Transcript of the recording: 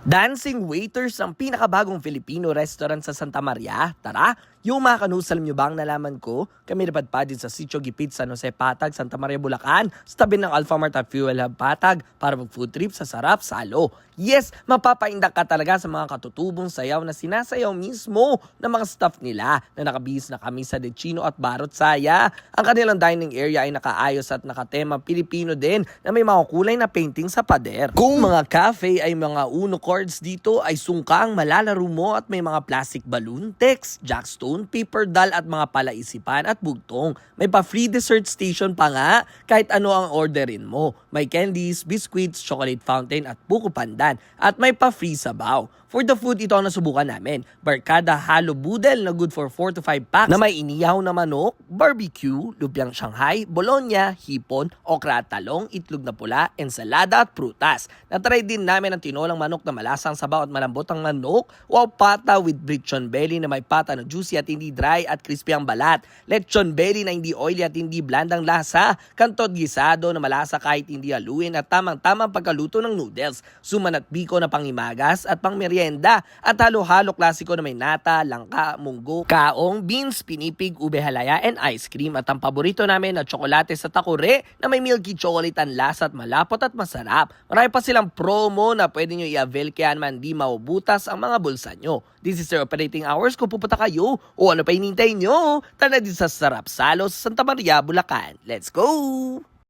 Dancing Waiters ang pinakabagong Filipino restaurant sa Santa Maria. Tara, yung mga kanus, alam nyo ba ang nalaman ko? Kami napadpad din sa Sitio Gipit, San Jose Patag, Santa Maria, Bulacan, sa tabi ng Alphamart at Fuel Hub Patag para mag food trip sa Sarap Salo. Yes, mapapaindak ka talaga sa mga katutubong sayaw na sinasayaw mismo ng mga staff nila na nakabihis na kami sa De Chino at Barot Saya. Ang kanilang dining area ay nakaayos at nakatema Pilipino din na may mga kulay na painting sa pader. Kung mga cafe ay mga uno chords dito ay sungkang malalaro mo at may mga plastic balloon, text, jackstone, paper doll at mga palaisipan at bugtong. May pa free dessert station pa nga kahit ano ang orderin mo. May candies, biscuits, chocolate fountain at buko pandan at may pa free sabaw. For the food, ito ang nasubukan namin. Barkada halo budel na good for 4 to 5 packs. Na may inihaw na manok, barbecue, lupiang Shanghai, bologna, hipon, okra talong, itlog na pula, ensalada at prutas. Natry din namin ang tinolang manok na malasang sabaw at malambot ang manok, wow pata with lechon belly na may pata na juicy at hindi dry at crispy ang balat, lechon belly na hindi oily at hindi blandang lasa, kantod gisado na malasa kahit hindi haluin at tamang-tamang pagkaluto ng noodles, suman at biko na pangimagas at pang merienda at halo-halo klasiko na may nata, langka, munggo, kaong, beans, pinipig, ube halaya, and ice cream. At ang paborito namin na tsokolate sa takure na may milky chocolate ang lasa at malapot at masarap. Marami pa silang promo na pwede nyo i-avail kaya naman di maubutas ang mga bulsa nyo. This is their operating hours kung pupunta kayo o ano pa hinintay nyo. Tara din sa Sarap Salo sa Santa Maria, Bulacan. Let's go!